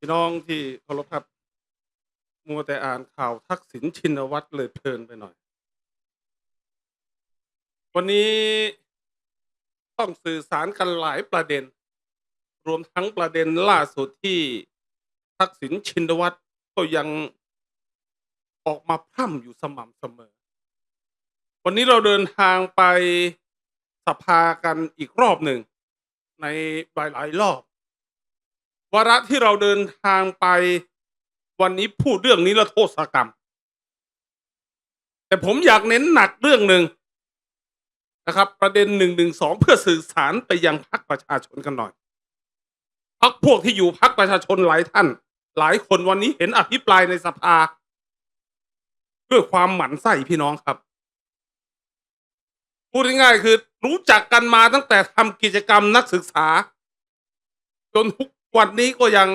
พี่น้องที่เคารพครับ มัวแต่อ่านข่าวทักษิณชินวัตรเลยเพลินไปหน่อย วันนี้ต้องสื่อสารกันหลายประเด็น รวมทั้งประเด็นล่าสุดที่ทักษิณชินวัตรก็ยังออกมาพร่ำอยู่สม่ำเสมอ วันนี้เราเดินทางไปสภากันอีกรอบหนึ่ง ในหลายๆรอบ วาระที่เราเดินทางไปวันนี้พูดเรื่องนี้ละโทษกรรม แต่ผมอยากเน้นหนักเรื่องหนึ่งนะครับ ประเด็นหนึ่งหนึ่งสองเพื่อสื่อสารไปยังพรรคประชาชนกันหน่อยพรรคพวกที่อยู่พรรคประชาชนหลายท่าน หลายคนวันนี้เห็นอภิปรายในสภาด้วยความหมั่นไส้พี่น้องครับ พูดง่ายๆคือรู้จักกันมาตั้งแต่ทำกิจกรรมนักศึกษา จนทุก วันนี้ก็ยัง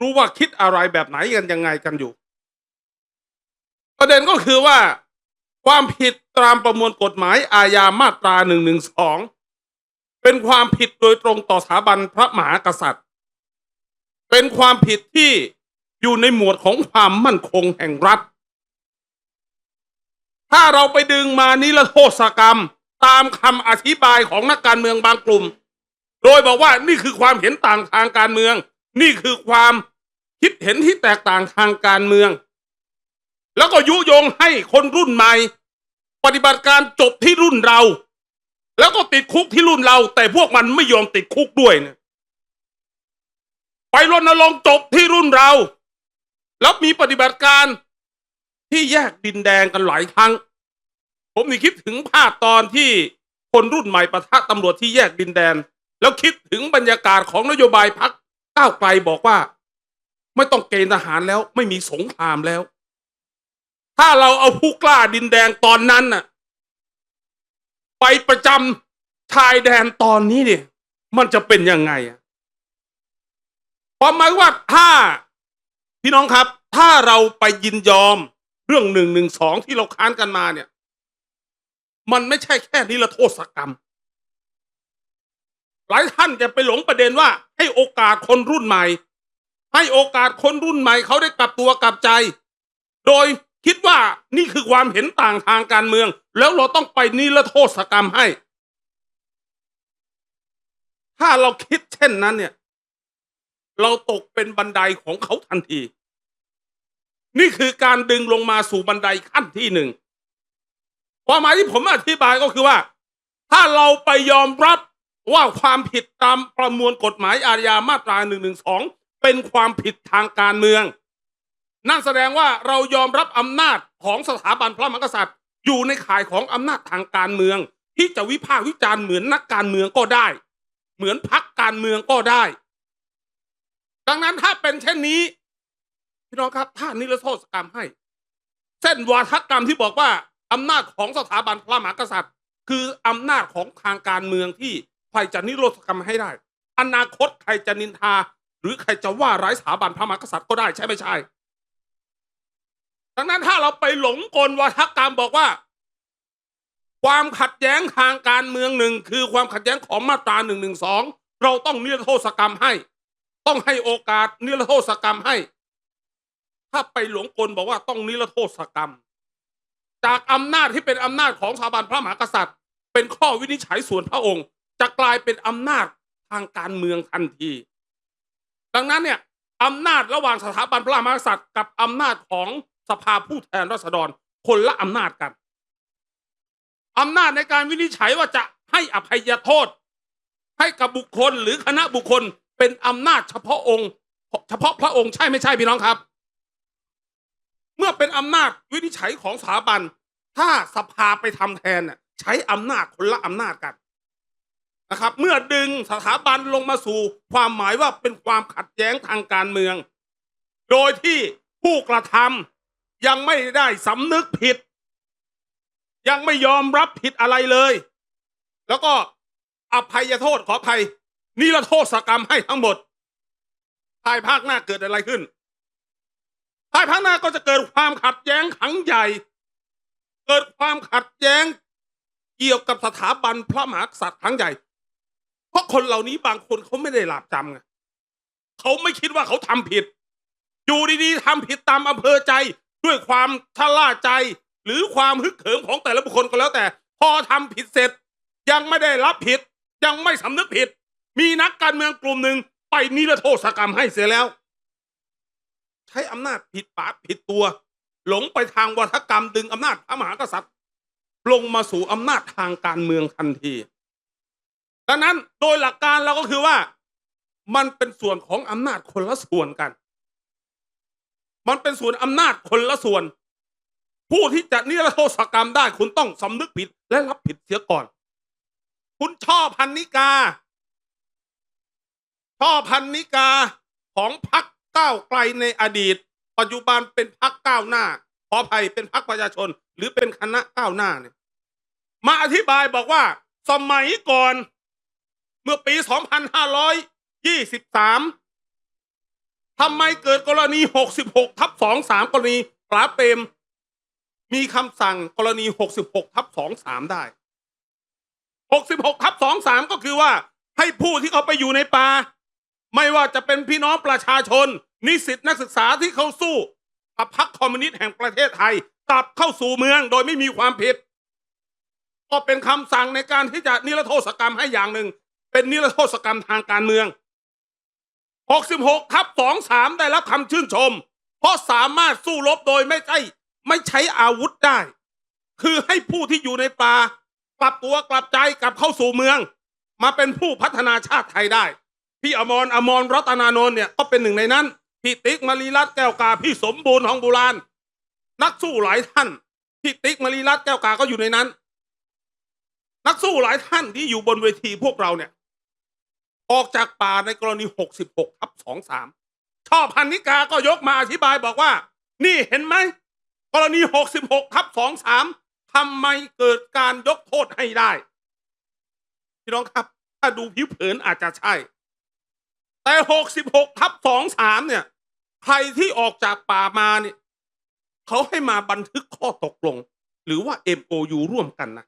รู้ว่าคิดอะไรแบบไหนกันยังไงกันอยู่ ประเด็นก็คือว่า ความผิดตามประมวลกฎหมายอาญามาตราหนึ่งหนึ่งสองเป็นความผิดโดยตรงต่อสถาบันพระมหากษัตริย์ เป็นความผิดที่อยู่ในหมวดของความมั่นคงแห่งรัฐ ถ้าเราไปดึงมานิรโทษกรรม ตามคำอธิบายของนักการเมืองบางกลุ่ม โดยบอกว่านี่คือความเห็นต่างทางการเมือง นี่คือความคิดเห็นที่แตกต่างทางการเมือง แล้วก็ยุยงให้คนรุ่นใหม่ ปฏิบัติการจบที่รุ่นเรา แล้วก็ติดคุกที่รุ่นเรา แต่พวกมันไม่ยอมติดคุกด้วยเนี่ยไปรณรงค์จบที่รุ่นเรา แล้วมีปฏิบัติการที่แยกดินแดงกันหลายครั้ง ผมนี่คิดถึงภาพตอนที่คนรุ่นใหม่ประทะตำรวจที่แยกดินแดน แล้วคิดถึงบรรยากาศของนโยบายพักก้าวไกลบอกว่า ไม่ต้องเกณฑ์ทหารแล้ว ไม่มีสงครามแล้ว ถ้าเราเอาผู้กล้าดินแดงตอนนั้นน่ะ ไปประจำชายแดนตอนนี้เนี่ย มันจะเป็นยังไงความหมายว่าถ้าพี่น้องครับ ถ้าเราไปยินยอมเรื่องหนึ่งหนึ่งสองที่เราค้านกันมาเนี่ย มันไม่ใช่แค่นิรโทษกรรม หลายท่านจะไปหลงประเด็นว่า ให้โอกาสคนรุ่นใหม่ ให้โอกาสคนรุ่นใหม่เขาได้กลับตัวกลับใจ โดยคิดว่านี่คือความเห็นต่างทางการเมือง แล้วเราต้องไปนิรโทษกรรมให้ ถ้าเราคิดเช่นนั้นเนี่ย เราตกเป็นบันไดของเขาทันที นี่คือการดึงลงมาสู่บันไดขั้นที่หนึ่งความหมายที่ผมอธิบายก็คือว่า ถ้าเราไปยอมรับ ว่าความผิดตามประมวลกฎหมายอาญามาตราหนึ่งหนึ่งสองเป็นความผิดทางการเมือง นั่นแสดงว่าเรายอมรับอำนาจของสถาบันพระมหากษัตริย์ อยู่ในข่ายของอำนาจทางการเมือง ที่จะวิพากษ์วิจารณ์เหมือนนักการเมืองก็ได้ เหมือนพักการเมืองก็ได้ ดังนั้นถ้าเป็นเช่นนี้พี่น้องครับถ้านิรโทษกรรมให้ เส้นวาทกรรมที่บอกว่าอำนาจของสถาบันพระมหากษัตริย์ คืออำนาจของทางการเมืองที่ ใครจะนิรโทษกรรมให้ได้ อนาคตใครจะนินทา หรือใครจะว่าร้ายสถาบันพระมหากษัตริย์ก็ได้ใช่ไม่ใช่ดังนั้นถ้าเราไปหลงกลวาทกรรมบอกว่า ความขัดแย้งทางการเมืองหนึ่งคือความขัดแย้งของมาตราหนึ่งหนึ่งสองเราต้องนิรโทษกรรมให้ ต้องให้โอกาสนิรโทษกรรมให้ ถ้าไปหลงกลบอกว่าต้องนิรโทษกรรม จากอำนาจที่เป็นอำนาจของสถาบันพระมหากษัตริย์ เป็นข้อวินิจฉัยส่วนพระองค์ จะกลายเป็นอำนาจทางการเมืองทันที ดังนั้นเนี่ยอำนาจระหว่างสถาบันพระมหากษัตริย์ กับอำนาจของสภาผู้แทนราษฎรคนละอำนาจกันอำนาจในการวินิจฉัยว่าจะให้อภัยโทษ ให้กับบุคคลหรือคณะบุคคลเป็นอำนาจเฉพาะองค์ เฉพาะพระองค์ใช่ไม่ใช่พี่น้องครับ เมื่อเป็นอำนาจวินิจฉัยของสถาบัน ถ้าสภาไปทำแทนน่ะใช้อำนาจคนละอำนาจกัน นะครับ เมื่อดึงสถาบันลงมาสู่ ความหมายว่าเป็นความขัดแย้งทางการเมือง โดยที่ผู้กระทำยังไม่ได้สำนึกผิด ยังไม่ยอมรับผิดอะไรเลย แล้วก็อภัยโทษขออภัยนิรโทษกรรมให้ทั้งหมดภายภาคหน้าเกิดอะไรขึ้นภายภาคหน้าก็จะเกิดความขัดแย้งขังใหญ่ เกิดความขัดแย้งเกี่ยวกับสถาบันพระมหากษัตริย์ครั้งใหญ่ เพราะคนเหล่านี้บางคนเขาไม่ได้หลาบจำไงเขาไม่คิดว่าเขาทำผิด อยู่ดีๆทำผิดตามอำเภอใจด้วยความชะล่าใจ หรือความฮึกเหิมของแต่ละบุคคลก็แล้วแต่ พอทำผิดเสร็จ ยังไม่ได้รับผิด ยังไม่สำนึกผิด มีนักการเมืองกลุ่มหนึ่งไปนิรโทษกรรมให้เสียแล้ว ใช้อำนาจผิดปาผิดตัว หลงไปทางวัฒกรรมดึงอำนาจพระมหากษัตริย์ ลงมาสู่อำนาจทางการเมืองทันที ดังนั้นโดยหลักการเราก็คือว่า มันเป็นส่วนของอำนาจคนละส่วนกัน มันเป็นส่วนอำนาจคนละส่วน ผู้ที่จะนิรโทษกรรมได้ คุณต้องสำนึกผิดและรับผิดเสียก่อน คุณช่อพันนิกาช่อพันนิกาของพักก้าวไกลในอดีต ปัจจุบันเป็นพักก้าวหน้าขออภัยเป็นพักประชาชน หรือเป็นคณะก้าวหน้าเนี่ยมาอธิบายบอกว่า สมัยก่อน มื่อปี 2523ทำไมเกิดกรณี 66 ทับ 23 กรณีปราเปรม มีคำสั่งกรณี 66 ทับ 23 ได้ 66 ทับ 23 ก็คือว่าให้ผู้ที่เขาไปอยู่ในป่าไม่ว่าจะเป็นพี่น้องประชาชน นิสิตนักศึกษาที่เขาสู้กับพรรคคอมมิวนิสต์แห่งประเทศไทยกลับเข้าสู่เมืองโดยไม่มีความผิด ก็เป็นคำสั่งในการที่จะนิรโทษกรรมให้อย่างหนึ่ง เป็นนิรโทษกรรมทางการเมือง 66ทับ23 ได้รับคำชื่นชม เพราะสามารถสู้รบโดยไม่ใช่ไม่ใช้อาวุธได้ คือให้ผู้ที่อยู่ในป่ากลับตัวกลับใจกลับเข้าสู่เมือง มาเป็นผู้พัฒนาชาติไทยได้ พี่อมรอมรรัตนานนท์เนี่ยก็เป็นหนึ่งในนั้น พี่ติ๊กมารีรัตแก้วกาพี่สมบูรณ์ทองโบราณ นักสู้หลายท่านพี่ติ๊กมารีรัตแก้วกาก็อยู่ในนั้น นักสู้หลายท่านที่อยู่บนเวทีพวกเราเนี่ย ออกจากป่าในกรณี 66ทับ23ชอบพันนิกาก็ยกมาอธิบายบอกว่า นี่เห็นไหม กรณี 66ทับ23ทำไมเกิดการยกโทษให้ได้ พี่น้องครับ ถ้าดูผิวเผินอาจจะใช่ แต่ 66ทับ23 เนี่ย ใครที่ออกจากป่ามาเนี่ยเขาให้มาบันทึกข้อตกลง หรือว่า MOU ร่วมกันนะ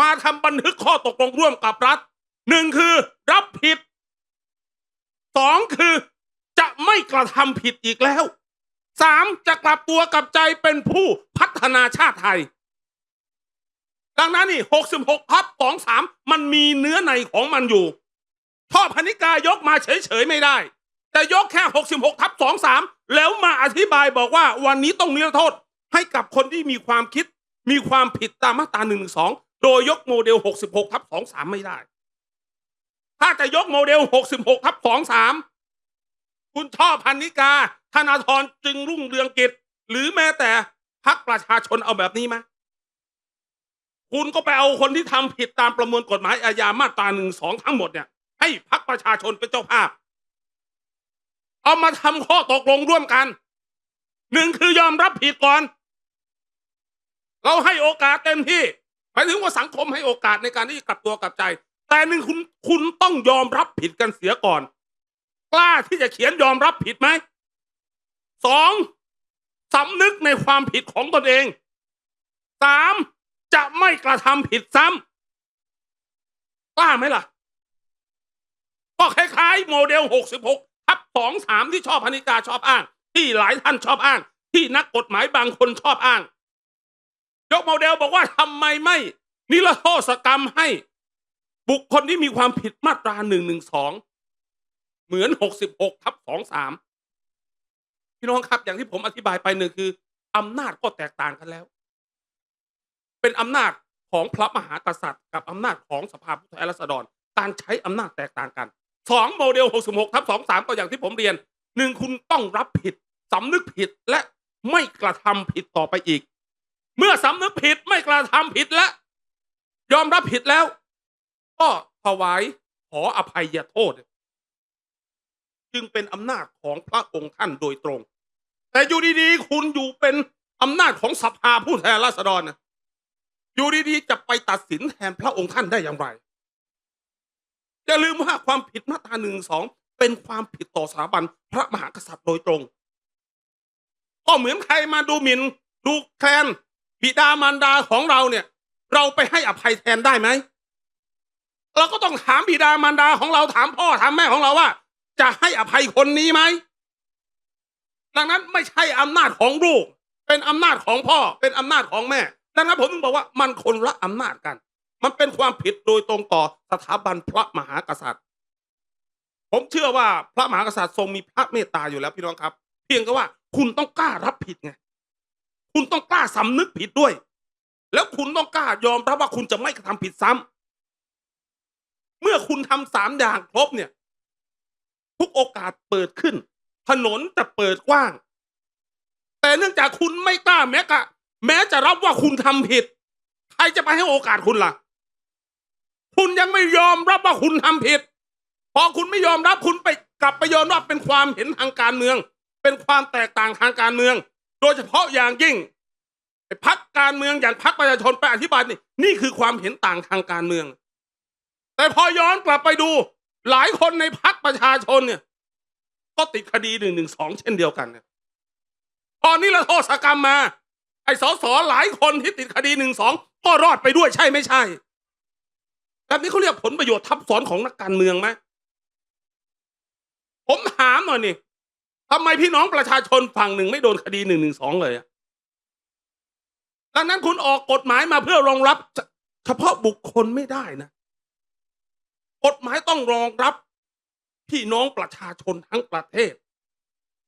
มาทำบันทึกข้อตกลงร่วมกับรัฐ หนึ่งคือรับผิดสองคือจะไม่กระทำผิดอีกแล้วสามจะกลับตัวกลับใจเป็นผู้พัฒนาชาติไทย ดังนั้นนี่หกสิบหกพับสองสามมันมีเนื้อในของมันอยู่พ่อพนิกายกมาเฉยๆไม่ได้ แต่ยกแค่หกสิบหกทับสองสามแล้วมาอธิบายบอกว่าวันนี้ต้องนิรโทษให้กับคนที่มีความคิดมีความผิดตามมาตราหนึ่งสองโดยยกโมเดล66ทับ23ไม่ได้ ถ้าจะยกโมเดล 66ทับ23 คุณช่อพันนิกา ธนาธรจึงรุ่งเรืองกิจ หรือแม้แต่พักประชาชนเอาแบบนี้ไหมคุณก็ไปเอาคนที่ทำผิดตามประมวลกฎหมายอาญามาตราหนึ่งสองทั้งหมดเนี่ย ให้พักประชาชนเป็นเจ้าภาพ เอามาทำข้อตกลงร่วมกัน หนึ่งคือยอมรับผิดก่อน เราให้โอกาสเต็มที่หมายถึงว่าสังคมให้โอกาสในการที่จะกลับตัวกลับใจ แต่หนึ่งคุณคุณต้องยอมรับผิดกันเสียก่อน กล้าที่จะเขียนยอมรับผิดไหมสองสำนึกในความผิดของตนเองสามจะไม่กระทำผิดซ้ำกล้าไหมล่ะ ก็คล้ายๆ โมเดล 66ทับ2 3ที่ชอบพนิกาชอบอ้าง ที่หลายท่านชอบอ้าง ที่นักกฎหมายบางคนชอบอ้าง ยกโมเดลบอกว่าทำไมไม่ นิรโทษกรรมให้ บุคคลที่มีความผิดมาตราหนึ่งหนึ่งสองเหมือนหกสิบหกทับสองสามพี่น้องครับ อย่างที่ผมอธิบายไปหนึ่งคืออำนาจก็แตกต่างกันแล้ว เป็นอำนาจของพระมหากษัตริย์ กับอำนาจของสภาผู้แทนราษฎรการใช้อำนาจแตกต่างกันสองโมเดลหกสิบหกทับสองสามก็อย่างที่ผมเรียนหนึ่งคุณต้องรับผิดสำนึกผิดและไม่กระทำผิดต่อไปอีก เมื่อสำนึกผิดไม่กระทำผิดและ ยอมรับผิดแล้ว ก็ถวายขออภัยโทษ จึงเป็นอำนาจของพระองค์ท่านโดยตรง แต่อยู่ดีๆ คุณอยู่เป็นอำนาจของสภาผู้แทนราษฎรนะอยู่ดีๆ จะไปตัดสินแทนพระองค์ท่านได้อย่างไรอย่าลืมว่าความผิดมาตราหนึ่งสองเป็นความผิดต่อสถาบันพระมหากษัตริย์โดยตรง ก็เหมือนใครมาดูหมิ่นดูแคลนบิดามารดาของเราเนี่ย เราไปให้อภัยแทนได้ไหม เราก็ต้องถามบิดามารดาของเราถามพ่อถามแม่ของเราว่า จะให้อภัยคนนี้ไหมดังนั้นไม่ใช่อำนาจของลูก เป็นอำนาจของพ่อ เป็นอำนาจของแม่ ดังนั้นผมถึงบอกว่ามันคนละอำนาจกัน มันเป็นความผิดโดยตรงต่อสถาบันพระมหากษัตริย์ ผมเชื่อว่าพระมหากษัตริย์ทรงมีพระเมตตาอยู่แล้วพี่น้องครับ เพียงแต่ว่าคุณต้องกล้ารับผิดไง คุณต้องกล้าสำนึกผิดด้วย แล้วคุณต้องกล้ายอมรับว่าคุณจะไม่กระทำผิดซ้ำ เมื่อคุณทำสามอย่างครบเนี่ย ทุกโอกาสเปิดขึ้น ถนนจะเปิดกว้าง แต่เนื่องจากคุณไม่กล้าแม้กะแม้จะรับว่าคุณทำผิด ใครจะไปให้โอกาสคุณล่ะ คุณยังไม่ยอมรับว่าคุณทำผิดพอคุณไม่ยอมรับคุณไปกลับไปยอมรับเป็นความเห็นทางการเมือง เป็นความแตกต่างทางการเมือง โดยเฉพาะอย่างยิ่งพักการเมืองอย่างพักประชาชนไปอธิบายนี่นี่คือความเห็นต่างทางการเมือง แต่พอย้อนกลับไปดู หลายคนในพักประชาชนเนี่ย ก็ติดคดีหนึ่งหนึ่งสองเช่นเดียวกันเนี่ยพอนี้ละโทษกรรมมา ไอ้สสหลายคนที่ติดคดีหนึ่งสองก็รอดไปด้วยใช่ไม่ใช่แบบนี้เขาเรียกผลประโยชน์ทับซ้อนของนักการเมืองไหมผมถามหน่อยนี่ทำไมพี่น้องประชาชนฝั่งหนึ่งไม่โดนคดีหนึ่งหนึ่งสองเลยดังนั้นคุณออกกฎหมายมาเพื่อรองรับ เฉพาะบุคคลไม่ได้นะ กฎหมายต้องรองรับพี่น้องประชาชนทั้งประเทศ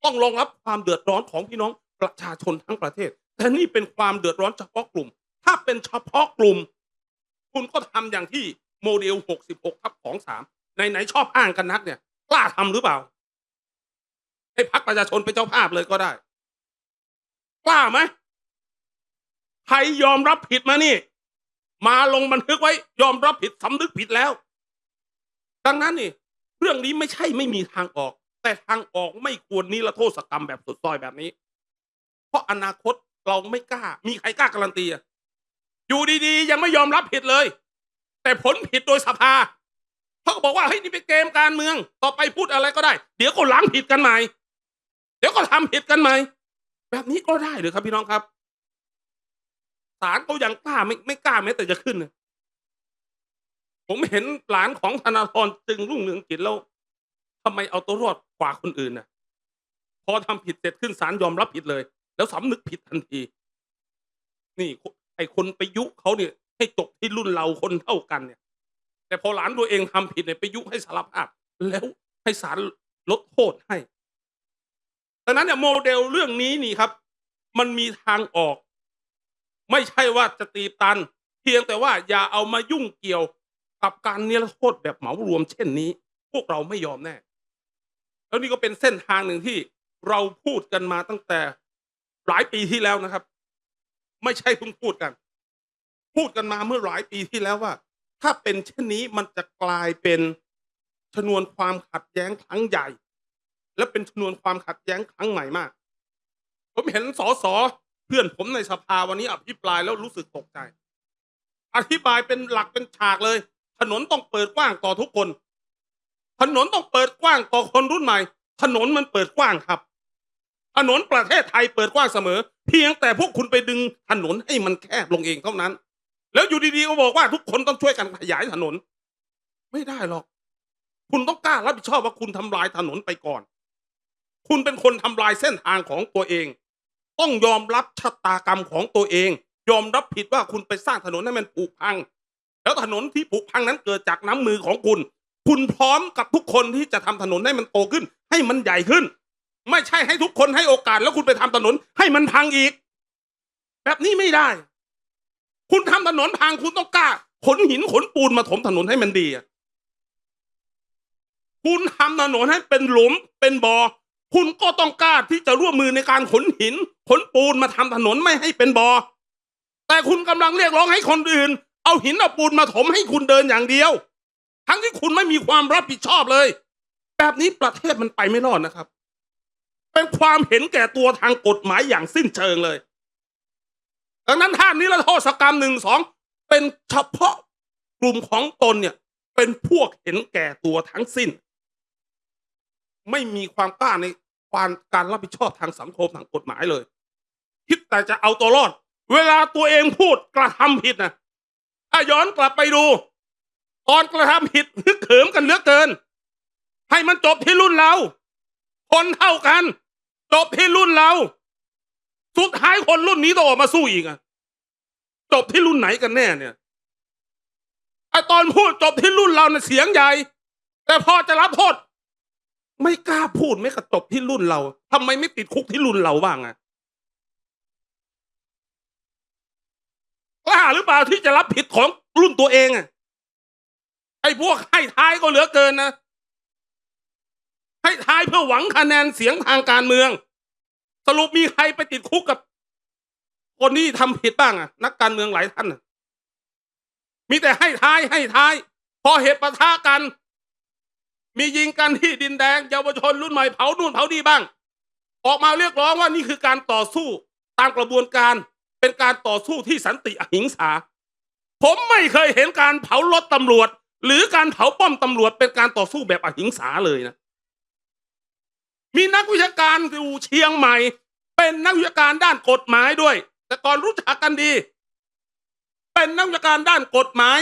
ต้องรองรับความเดือดร้อนของพี่น้องประชาชนทั้งประเทศ แต่นี่เป็นความเดือดร้อนเฉพาะกลุ่ม ถ้าเป็นเฉพาะกลุ่ม คุณก็ทำอย่างที่โมเดล 66ทับของสามในไหนชอบอ้างกันนักเนี่ยกล้าทำหรือเปล่า ให้พักประชาชนเป็นเจ้าภาพเลยก็ได้กล้าไหมใครยอมรับผิดมานี่ มาลงบันทึกไว้ ยอมรับผิดสำนึกผิดแล้ว ดังนั้นนี่เรื่องนี้ไม่ใช่ไม่มีทางออก แต่ทางออกไม่ควรนิรโทษกรรมแบบสุดซอยแบบนี้ เพราะอนาคตเราไม่กล้า มีใครกล้าการันตีอะอยู่ดีๆ ยังไม่ยอมรับผิดเลย แต่ผลผิดโดยสภาเขาก็บอกว่าเฮ้ยนี่เป็นเกมการเมือง ต่อไปพูดอะไรก็ได้ เดี๋ยวก็ล้างผิดกันใหม่ เดี๋ยวก็ทำผิดกันใหม่แบบนี้ก็ได้หรือครับพี่น้องครับศาลก็ยังกล้าไม่ไม่กล้าแม้แต่จะขึ้นเผมเห็นหลานของธนาธรจึงรุ่งเรืองกิจแล้วทำไมเอาตัวรอดกว่าคนอื่นน่ะ พอทำผิดเสร็จขึ้นศาลยอมรับผิดเลย แล้วสำนึกผิดทันที นี่ไอคนไปยุเขาเนี่ย ให้จบที่รุ่นเราคนเท่ากันเนี่ย แต่พอหลานตัวเองทำผิดเนี่ยไปยุให้สารภาพ แล้วให้ศาลลดโทษให้ดังนั้นเนี่ยโมเดลเรื่องนี้นี่ครับ มันมีทางออก ไม่ใช่ว่าจะตีตัน เพียงแต่ว่าอย่าเอามายุ่งเกี่ยว กับการนิรโทษแบบเหมารวมเช่นนี้ พวกเราไม่ยอมแน่ แล้วนี่ก็เป็นเส้นทางหนึ่งที่เราพูดกันมาตั้งแต่หลายปีที่แล้วนะครับ ไม่ใช่เพิ่งพูดกัน พูดกันมาเมื่อหลายปีที่แล้วว่า ถ้าเป็นเช่นนี้มันจะกลายเป็นชนวนความขัดแย้งครั้งใหญ่ และเป็นชนวนความขัดแย้งครั้งใหม่มาก ผมเห็นสสเพื่อนผมในสภาวันนี้อภิปรายแล้วรู้สึกตกใจ อธิบายเป็นหลักเป็นฉากเลย ถนนต้องเปิดกว้างต่อทุกคน ถนนต้องเปิดกว้างต่อคนรุ่นใหม่ ถนนมันเปิดกว้างครับ ถนนประเทศไทยเปิดกว้างเสมอ เพียงแต่พวกคุณไปดึงถนนให้มันแคบลงเองเท่านั้น แล้วอยู่ดีๆก็บอกว่าทุกคนต้องช่วยกันขยายถนน ไม่ได้หรอก คุณต้องกล้ารับผิดชอบว่าคุณทำลายถนนไปก่อน คุณเป็นคนทำลายเส้นทางของตัวเอง ต้องยอมรับชะตากรรมของตัวเอง ยอมรับผิดว่าคุณไปสร้างถนนให้มันผุพัง แล้วถนนที่ผุพังนั้นเกิดจากน้ำมือของคุณ คุณพร้อมกับทุกคนที่จะทำถนนให้มันโตขึ้น ให้มันใหญ่ขึ้น ไม่ใช่ให้ทุกคนให้โอกาส แล้วคุณไปทำถนนให้มันพังอีก แบบนี้ไม่ได้ คุณทำถนนพังคุณต้องกล้าขนหินขนปูนมาถมถนนให้มันดีคุณทำถนนให้เป็นหลุมเป็นบ่อคุณก็ต้องกล้าที่จะร่วมมือในการขนหิน ขนปูนมาทำถนนไม่ให้เป็นบ่อแต่คุณกำลังเรียกร้องให้คนอื่น เอาหินเอาปูนมาถมให้คุณเดินอย่างเดียว ทั้งที่คุณไม่มีความรับผิดชอบเลย แบบนี้ประเทศมันไปไม่รอดนะครับ เป็นความเห็นแก่ตัวทางกฎหมายอย่างสิ้นเชิงเลยดังนั้นท่านนิรโทษกรรมหนึ่งสองเป็นเฉพาะกลุ่มของตนเนี่ย เป็นพวกเห็นแก่ตัวทั้งสิ้น ไม่มีความกล้าในความการรับผิดชอบทางสังคมทางกฎหมายเลย คิดแต่จะเอาตัวรอด เวลาตัวเองพูดกระทำผิดนะ ถ้าย้อนกลับไปดูตอนกระทำผิดนึกเขิมกันเหลือเกิน ให้มันจบที่รุ่นเรา คนเท่ากัน จบที่รุ่นเรา สุดท้ายคนรุ่นนี้ต้องออกมาสู้อีกอะจบที่รุ่นไหนกันแน่เนี่ยไอตอนพูดจบที่รุ่นเราเนี่ยเสียงใหญ่ แต่พอจะรับโทษ ไม่กล้าพูดไม่กระจบที่รุ่นเราทำไมไม่ติดคุกที่รุ่นเราบ้างอะ กล้าหรือเปล่าที่จะรับผิดของรุ่นตัวเองอะไอ้พวกให้ท้ายก็เหลือเกินนะให้ท้ายเพื่อหวังคะแนนเสียงทางการเมือง สรุปมีใครไปติดคุกกับ คนที่ทำผิดบ้างอะนักการเมืองหลายท่านมีแต่ให้ท้ายให้ท้าย พอเหตุปะทะกัน มียิงกันที่ดินแดงเยาวชนรุ่นใหม่เผานู่นเผานี่บ้าง ออกมาเรียกร้องว่านี่คือการต่อสู้ตามกระบวนการ เป็นการต่อสู้ที่สันติอหิงสา ผมไม่เคยเห็นการเผารถตำรวจ หรือการเผาป้อมตำรวจ เป็นการต่อสู้แบบอหิงสาเลยนะ มีนักวิชาการอยู่เชียงใหม่ เป็นนักวิชาการด้านกฎหมายด้วย แต่ก่อนรู้จักกันดี เป็นนักวิชาการด้านกฎหมาย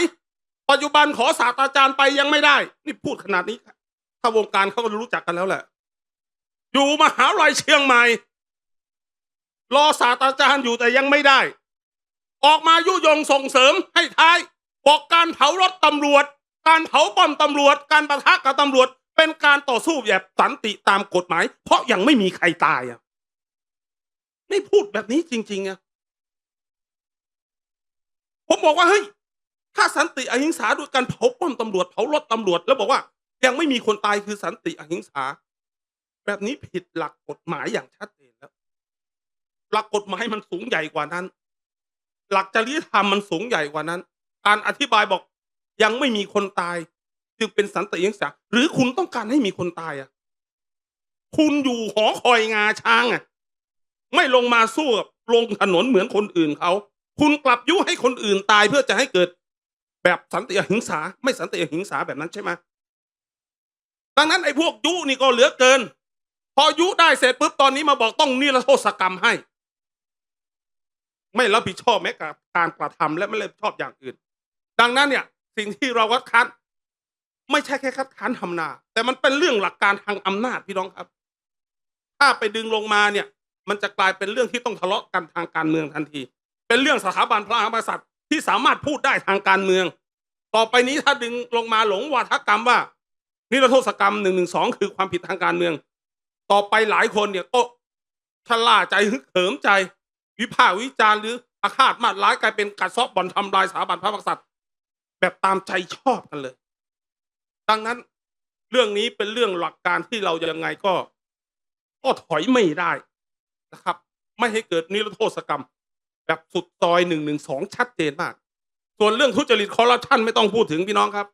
ปัจจุบันขอศาสตราจารย์ไปยังไม่ได้ นี่พูดขนาดนี้ถ้าวงการเขาก็รู้จักกันแล้วแหละ อยู่มหาวิทยาลัยเชียงใหม่ รอศาสตราจารย์อยู่แต่ยังไม่ได้ ออกมายุยงส่งเสริมให้ท้าย บอกการเผารถตำรวจ การเผาป้อมตำรวจ การประทะกับตำรวจ เป็นการต่อสู้แบบสันติตามกฎหมาย เพราะยังไม่มีใครตายอะนี่พูดแบบนี้จริงๆอะผมบอกว่าเฮ้ยถ้าสันติอหิงสาด้วยการเผาป้อมตำรวจเผารถตำรวจ แล้วบอกว่า ยังไม่มีคนตายคือสันติอหิงสา แบบนี้ผิดหลักกฎหมายอย่างชัด หลักกฎหมายมันสูงใหญ่กว่านั้น หลักจริยธรรมมันสูงใหญ่กว่านั้น การอธิบายบอกยังไม่มีคนตาย จึงเป็นสันติอหิงสาหรือคุณต้องการให้มีคนตายอะ คุณอยู่หอคอยงาช้างอะ ไม่ลงมาสู้กับลงถนนเหมือนคนอื่นเขาคุณกลับยุให้คนอื่นตายเพื่อจะให้เกิด แบบสันติอหิงสา ไม่สันติอหิงสาแบบนั้นใช่ไหมดังนั้นไอ้พวกยุนี่ก็เหลือเกิน พอยุได้เสร็จปุ๊บตอนนี้มาบอกต้องนิรโทษกรรมให้ ไม่รับผิดชอบแม้กับการกระทำและไม่รับผิดชอบอย่างอื่น ดังนั้นเนี่ย สิ่งที่เราคัดค้านไม่ใช่แค่คัดค้านทำนา แต่มันเป็นเรื่องหลักการทางอำนาจพี่น้องครับ ถ้าไปดึงลงมาเนี่ย มันจะกลายเป็นเรื่องที่ต้องทะเลาะกันทางการเมืองทันที เป็นเรื่องสถาบันพระมหากษัตริย์ที่สามารถพูดได้ทางการเมือง ต่อไปนี้ถ้าดึงลงมาหลงวาทกรรมว่านิรโทษกรรมหนึ่งหนึ่งสองคือความผิดทางการเมือง ต่อไปหลายคนเนี่ยก็ชะล่าใจฮึกเหิมใจ วิพากษ์วิจารณ์หรืออาฆาตมาดร้ายกลายเป็นการซอกบ่อนทำลายสถาบันพระมหากษัตริย์ แบบตามใจชอบกันเลย ดังนั้นเรื่องนี้เป็นเรื่องหลักการที่เรายังไงก็ก็ถอยไม่ได้นะครับ ไม่ให้เกิดนิรโทษกรรม แบบสุดซอยหนึ่งหนึ่งสองชัดเจนมาก ส่วนเรื่องทุจริตคอร์รัปชันไม่ต้องพูดถึงพี่น้องครับ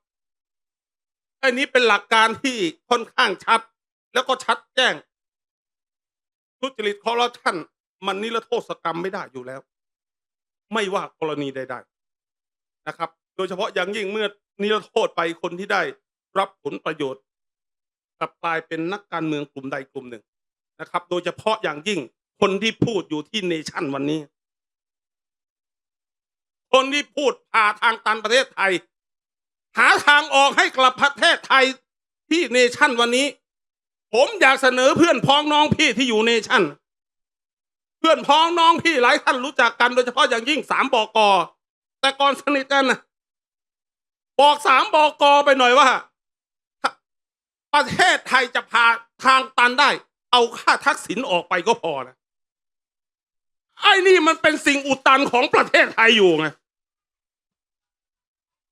อันนี้เป็นหลักการที่ค่อนข้างชัด แล้วก็ชัดแจ้งทุจริตคอร์รัปชัน มันนิรโทษกรรมไม่ได้อยู่แล้ว ไม่ว่ากรณีใดๆนะครับ โดยเฉพาะอย่างยิ่งเมื่อนิรโทษไปคนที่ได้รับผลประโยชน์กลับกลายเป็นนักการเมืองกลุ่มใดกลุ่มหนึ่งนะครับ โดยเฉพาะอย่างยิ่งคนที่พูดอยู่ที่เนชั่นวันนี้ คนที่พูดพาทางตันประเทศไทย หาทางออกให้กลับประเทศไทยที่เนชั่นวันนี้ ผมอยากเสนอเพื่อนพ้องน้องพี่ที่อยู่เนชั่น พื่อนพ้องน้องพี่หลายท่านรู้จักกันโดยเฉพาะอย่างยิ่งสามบกแต่ก่อนสนิทกันนะบอกสามบกไปหน่อยว่า ประเทศไทยจะพาทางตันได้ เอาค่าทักษิณออกไปก็พอนะไอ้นี่มันเป็นสิ่งอุดตันของประเทศไทยอยู่ไง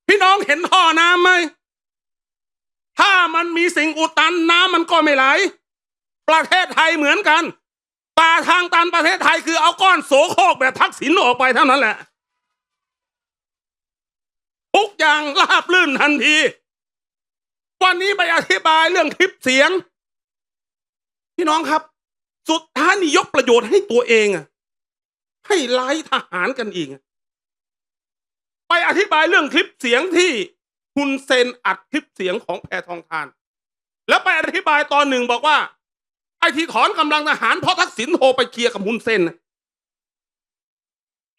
พี่น้องเห็นท่อน้ำไหมถ้ามันมีสิ่งอุดตันน้ำมันก็ไม่ไหลประเทศไทยเหมือนกัน ป่าทางตันประเทศไทยคือเอาก้อนโสโครกแบบทักษิณออกไปเท่านั้นแหละทุกอย่างราบลื่นทันที วันนี้ไปอธิบายเรื่องคลิปเสียง พี่น้องครับ สุดท้ายนี่ยกประโยชน์ให้ตัวเองอะให้ไล่ทหารกันอีก ไปอธิบายเรื่องคลิปเสียงที่คุณเซนอัดคลิปเสียงของแพทองทาน แล้วไปอธิบายตอนหนึ่งบอกว่า ไอ้ที่ถอนกำลังทหารเพราะทักษิณโทรไปเคลียร์กับคุณเซน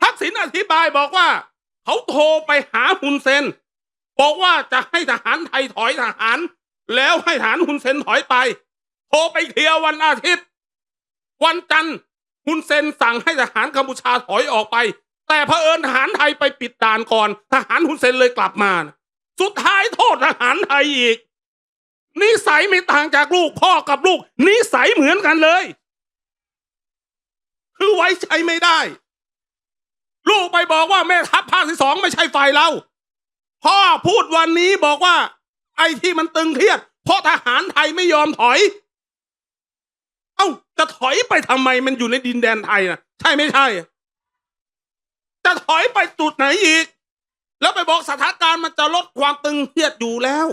ทักษิณอธิบายบอกว่า เขาโทรไปหาคุณเซนบอกว่าจะให้ทหารไทยถอยทหาร แล้วให้ฐานฮุนเซนถอยไป โทรไปเคลียร์วันอาทิตย์ วันจันทร์ฮุนเซนสั่งให้ทหารกัมพูชาถอยออกไป แต่เผอิญทหารไทยไปปิดด่านก่อน ทหารฮุนเซนเลยกลับมา สุดท้ายโทษทหารไทยอีก นิสัยไม่ต่างจากลูกพ่อกับลูก นิสัยเหมือนกันเลย คือไว้ใจไม่ได้ ลูกไปบอกว่าแม่ทัพภาคที่สองไม่ใช่ฝ่ายเรา พ่อพูดวันนี้บอกว่า ไอ้ที่มันตึงเครียด เพราะทหารไทยไม่ยอมถอย เอ้าจะถอยไปทำไมมันอยู่ในดินแดนไทยนะใช่ไม่ใช่ จะถอยไปจุดไหนอีก แล้วไปบอกสถานการณ์มันจะลดความตึงเครียดอยู่แล้ว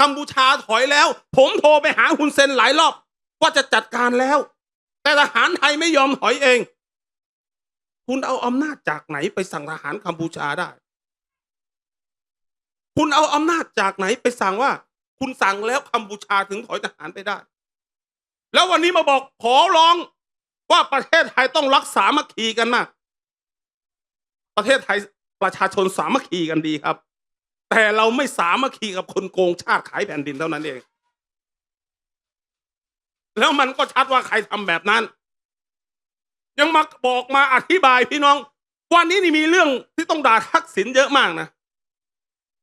กัมพูชาถอยแล้ว ผมโทรไปหาฮุนเซนหลายรอบ ว่าจะจัดการแล้ว แต่ทหารไทยไม่ยอมถอยเอง คุณเอาอำนาจจากไหนไปสั่งทหารกัมพูชาได้ คุณเอาอำนาจจากไหนไปสั่งว่า คุณสั่งแล้วกัมพูชาถึงถอยทหารไปได้ แล้ววันนี้มาบอกขอร้องว่าประเทศไทยต้องรักษามัคคีกันมาก ประเทศไทยประชาชนสามัคคีกันดีครับ แต่เราไม่สามัคคีกับคนโกงชาติขายแผ่นดินเท่านั้นเอง แล้วมันก็ชัดว่าใครทำแบบนั้น ยังมาบอกมาอธิบายพี่น้อง วันนี้นี่มีเรื่องที่ต้องด่าทักษิณเยอะมากนะ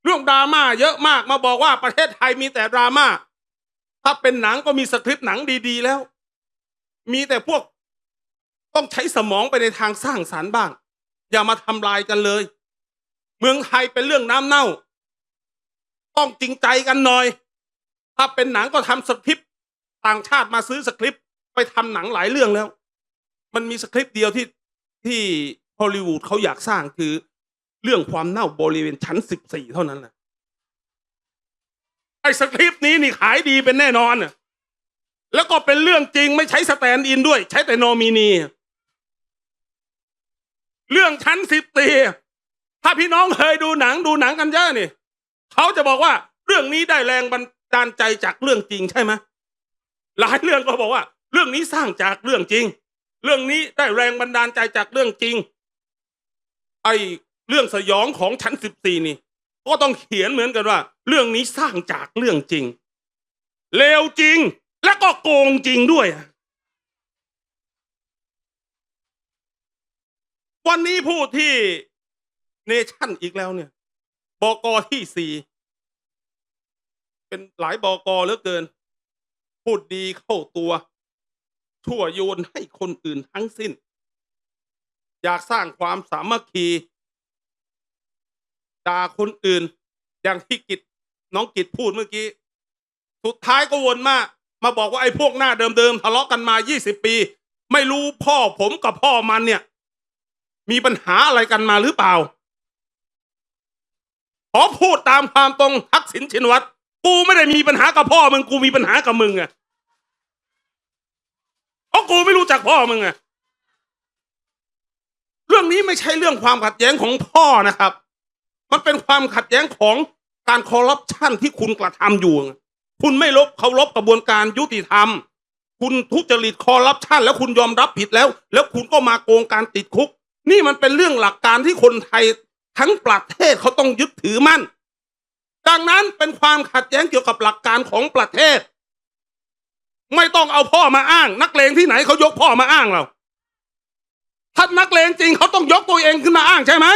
เรื่องดราม่าเยอะมากมาบอกว่าประเทศไทยมีแต่ดราม่า ถ้าเป็นหนังก็มีสคริปต์หนังดีๆแล้ว มีแต่พวกต้องใช้สมองไปในทางสร้างสารรค์บ้าง อย่ามาทำลายกันเลย เมืองไทยเป็นเรื่องน้ำเน่า ต้องจริงใจกันหน่อย ถ้าเป็นหนังก็ทำสคริปต์ต่างชาติมาซื้อสคริปต์ไปทำหนังหลายเรื่องแล้ว มันมีสคริปต์เดียวที่ที่ฮอลลีวูดเขาอยากสร้างคือเรื่องความเน่าบริเวณชั้นสิบสี่เท่านั้นแหละไอ้สคริปต์นี้นี่ขายดีเป็นแน่นอนน่ะแล้วก็เป็นเรื่องจริงไม่ใช้สแตนด์อินด้วย ใช้แต่โนมินี เรื่องชั้นสิบสี่ถ้าพี่น้องเคยดูหนังดูหนังกันเยอะนี่ เขาจะบอกว่าเรื่องนี้ได้แรงบันดาลใจจากเรื่องจริงใช่ไหมหลายเรื่องก็บอกว่า เรื่องนี้สร้างจากเรื่องจริง เรื่องนี้ได้แรงบันดาลใจจากเรื่องจริง ไอเรื่องสยองของชั้นสิบสี่นี่ ก็ต้องเขียนเหมือนกันว่า เรื่องนี้สร้างจากเรื่องจริงเลวจริงและก็โกงจริงด้วย วันนี้พูดที่เนชั่นอีกแล้วเนี่ย บกที่สี่เป็นหลายบกเหลือเกิน พูดดีเข้าตัวทั่วโยนให้คนอื่นทั้งสิ้น อยากสร้างความสามัคคีด่าคนอื่น อย่างที่กิจน้องกิจพูดเมื่อกี้ สุดท้ายก็วนมา มาบอกว่าไอ้พวกหน้าเดิมๆทะเลาะกันมา 20 ปี ไม่รู้พ่อผมกับพ่อมันเนี่ย มีปัญหาอะไรกันมาหรือเปล่า ขอพูดตามความตรงทักษิณชินวัตรกูไม่ได้มีปัญหากับพ่อมึงกูมีปัญหากับมึงอะเพราะกูไม่รู้จักพ่อมึงอะเรื่องนี้ไม่ใช่เรื่องความขัดแย้งของพ่อนะครับ มันเป็นความขัดแย้งของการคอร์รัปชันที่คุณกระทำอยู่ คุณไม่ลบเคารพกระบวนการยุติธรรม คุณทุจริตคอร์รัปชันแล้วคุณยอมรับผิดแล้ว แล้วคุณก็มาโกงการติดคุก นี่มันเป็นเรื่องหลักการที่คนไทย ทั้งประเทศเขาต้องยึดถือมั่น ดังนั้นเป็นความขัดแย้งเกี่ยวกับหลักการของประเทศ ไม่ต้องเอาพ่อมาอ้าง นักเลงที่ไหนเขายกพ่อมาอ้างเราถ้านักเลงจริงเขาต้องยกตัวเองขึ้นมาอ้างใช่ไหม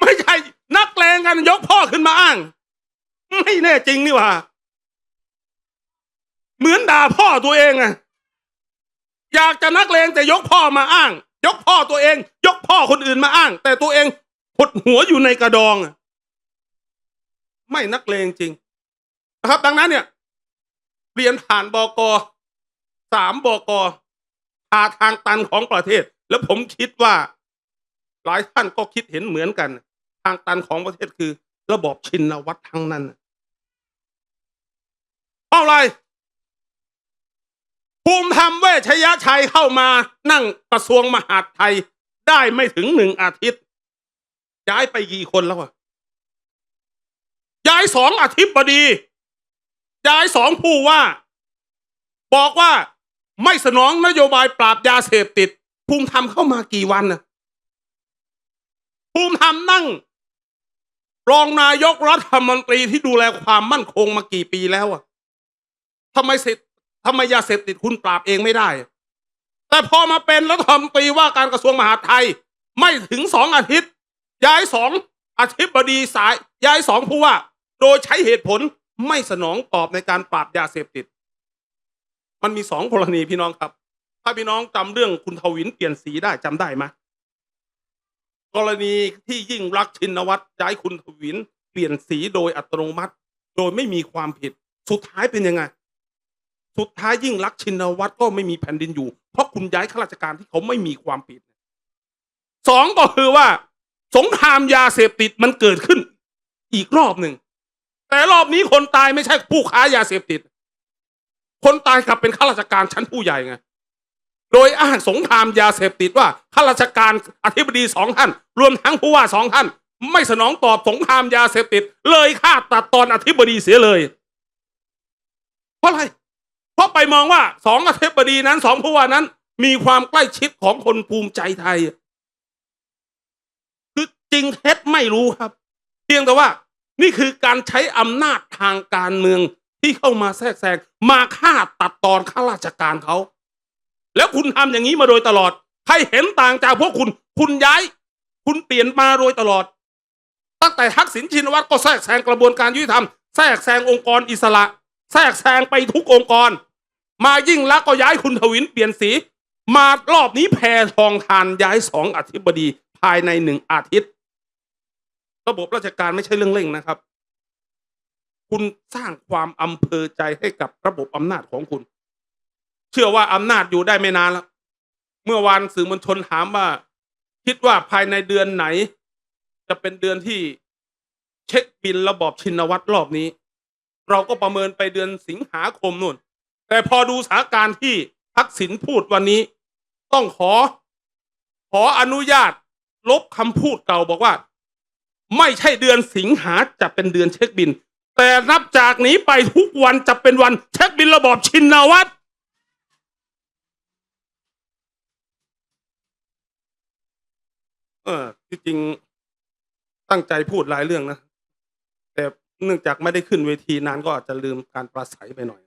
ไม่ใช่นักเลงกันยกพ่อขึ้นมาอ้าง ไม่แน่จริงนี่ว่า เหมือนด่าพ่อตัวเองอะอยากจะนักเลงแต่ยกพ่อมาอ้าง ยกพ่อตัวเอง ยกพ่อคนอื่นมาอ้าง แต่ตัวเอง หดหัวอยู่ในกระดอง ไม่นักเลงจริงนะครับ ดังนั้นเนี่ย เรียนผ่านบกสามบกพาทางตันของประเทศ แล้วผมคิดว่า หลายท่านก็คิดเห็นเหมือนกัน ทางตันของประเทศคือ ระบอบชินวัตรทั้งนั้นเพราะอะไรภูมิธรรมเวชยชัยเข้ามานั่งกระทรวงมหาดไทยได้ไม่ถึงหนึ่งอาทิตย์ ย้ายไปกี่คนแล้วอะย้ายสองอธิบดี ย้ายสองผู้ว่า บอกว่าไม่สนองนโยบายปราบยาเสพติด ภูมิธรรมเข้ามากี่วันนะภูมิธรรมนั่ง รองนายกรัฐมนตรีที่ดูแลความมั่นคงมากี่ปีแล้วอะทำไมเสร็จทำไมยาเสพติดคุณปราบเองไม่ได้ แต่พอมาเป็นรัฐมนตรีว่าการกระทรวงมหาดไทย ไม่ถึงสองอาทิตย์ ย้ายสองอธิบดีสายย้ายสองผู้ว่า โดยใช้เหตุผลไม่สนองตอบในการปราบยาเสพติด มันมีสองกรณีพี่น้องครับ ถ้าพี่น้องจำเรื่องคุณทวินเปลี่ยนสีได้จำได้ไหมกรณีที่ยิ่งรักชินวัตรย้ายคุณทวินเปลี่ยนสีโดยอัตโนมัติ โดยไม่มีความผิด สุดท้ายเป็นยังไง สุดท้ายยิ่งรักชินวัตรก็ไม่มีแผ่นดินอยู่ เพราะคุณย้ายข้าราชการที่เขาไม่มีความผิดสองก็คือว่า สงครามยาเสพติดมันเกิดขึ้น อีกรอบหนึ่ง แต่รอบนี้คนตายไม่ใช่ผู้ค้ายาเสพติด คนตายกลับเป็นข้าราชการชั้นผู้ใหญ่ไงโดยอ้างสงครามยาเสพติดว่าข้าราชการอธิบดีสองท่าน รวมทั้งผู้ว่าสองท่าน ไม่สนองตอบสงครามยาเสพติด เลยฆ่าตัดตอนอธิบดีเสียเลย เพราะอะไร เพราะไปมองว่าสองอธิบดีนั้นสองผู้ว่านั้น มีความใกล้ชิดของคนภูมิใจไทย จริงเท็จไม่รู้ครับ เพียงแต่ว่านี่คือการใช้อำนาจทางการเมืองที่เข้ามาแทรกแซงมาฆ่าตัดตอนข้าราชการเขา แล้วคุณทำอย่างนี้มาโดยตลอด ใครเห็นต่างจากพวกคุณ คุณย้าย คุณเปลี่ยนมาโดยตลอด ตั้งแต่ทักษิณชินวัตรก็แทรกแซงกระบวนการยุติธรรมแทรกแซงองค์กรอิสระ แทรกแซงไปทุกองค์กร มายิ่งลักษณ์ก็ย้ายคุณทวินเปลี่ยนสี มารอบนี้แพทองทานย้ายสองอธิบดีภายในหนึ่งอาทิตย์ ระบบราชการไม่ใช่เรื่องเล่งนะครับ คุณสร้างความอำเภอใจให้กับระบบอำนาจของคุณ เชื่อว่าอำนาจอยู่ได้ไม่นานแล้ว เมื่อวานสื่อมวลชนถามว่า คิดว่าภายในเดือนไหน จะเป็นเดือนที่เช็คบินระบอบชินวัตรรอบนี้ เราก็ประเมินไปเดือนสิงหาคมนู่น แต่พอดูสถานการณ์ที่ทักษิณพูดวันนี้ ต้องขอ ขออนุญาต ลบคำพูดเก่าบอกว่า ไม่ใช่เดือนสิงหาจะเป็นเดือนเช็คบิน แต่นับจากนี้ไปทุกวันจะเป็นวันเช็คบินระบอบชินวัตรเออที่จริงตั้งใจพูดหลายเรื่องนะ แต่เนื่องจากไม่ได้ขึ้นเวทีนานก็อาจจะลืมการปราศัยไปหน่อย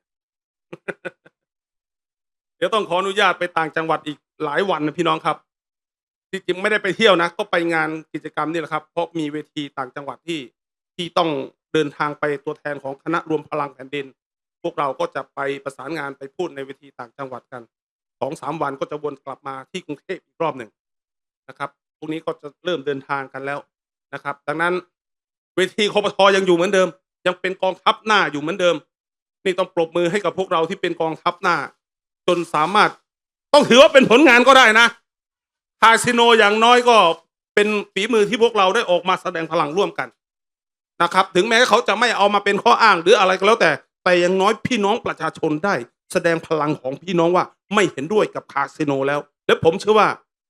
เดี๋ยวต้องขออนุญาตไปต่างจังหวัดอีกหลายวันนะพี่น้องครับ จริงไม่ได้ไปเที่ยวนะ ก็ไปงานกิจกรรมนี่แหละครับ เพราะมีเวทีต่างจังหวัดที่ที่ต้องเดินทางไปตัวแทนของคณะรวมพลังแผ่นดิน พวกเราก็จะไปประสานงานไปพูดในเวทีต่างจังหวัดกันสองสามวันก็จะวนกลับมาที่กรุงเทพอีกรอบหนึ่งนะครับพรุ่งนี้ก็จะเริ่มเดินทางกันแล้วนะครับ ดังนั้นเวทีคอปทอยังอยู่เหมือนเดิม ยังเป็นกองทัพหน้าอยู่เหมือนเดิม นี่ต้องปรบมือให้กับพวกเราที่เป็นกองทัพหน้า จนสามารถต้องถือว่าเป็นผลงานก็ได้นะ คาสิโนอย่างน้อยก็เป็นฝีมือที่พวกเราได้ออกมาแสดงพลังร่วมกันนะครับ ถึงแม้เขาจะไม่เอามาเป็นข้ออ้างหรืออะไรก็แล้วแต่ แต่อย่างน้อยพี่น้องประชาชนได้ แสดงพลังของพี่น้องว่าไม่เห็นด้วยกับคาสิโนแล้ว และผมเชื่อว่า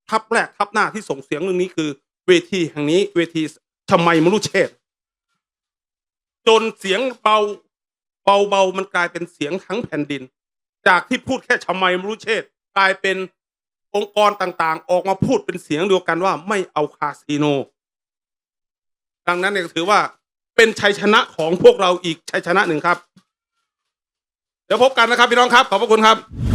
ทัพแรกทัพหน้าที่ส่งเสียงเรื่องนี้คือ เวทีแห่งนี้เวทีทำไมมรุเชษฐ์จนเสียงเบาเบาเบาๆมันกลายเป็นเสียงทั้งแผ่นดิน จากที่พูดแค่ชมัยมรุเชษฐ์กลายเป็น องค์กรต่างๆ ออกมาพูดเป็นเสียงเดียวกันว่าไม่เอาคาสิโน ดังนั้นเนี่ยถือว่าเป็นชัยชนะของพวกเราอีกชัยชนะหนึ่งครับ เดี๋ยวพบกันนะครับพี่น้องครับ ขอบพระคุณครับ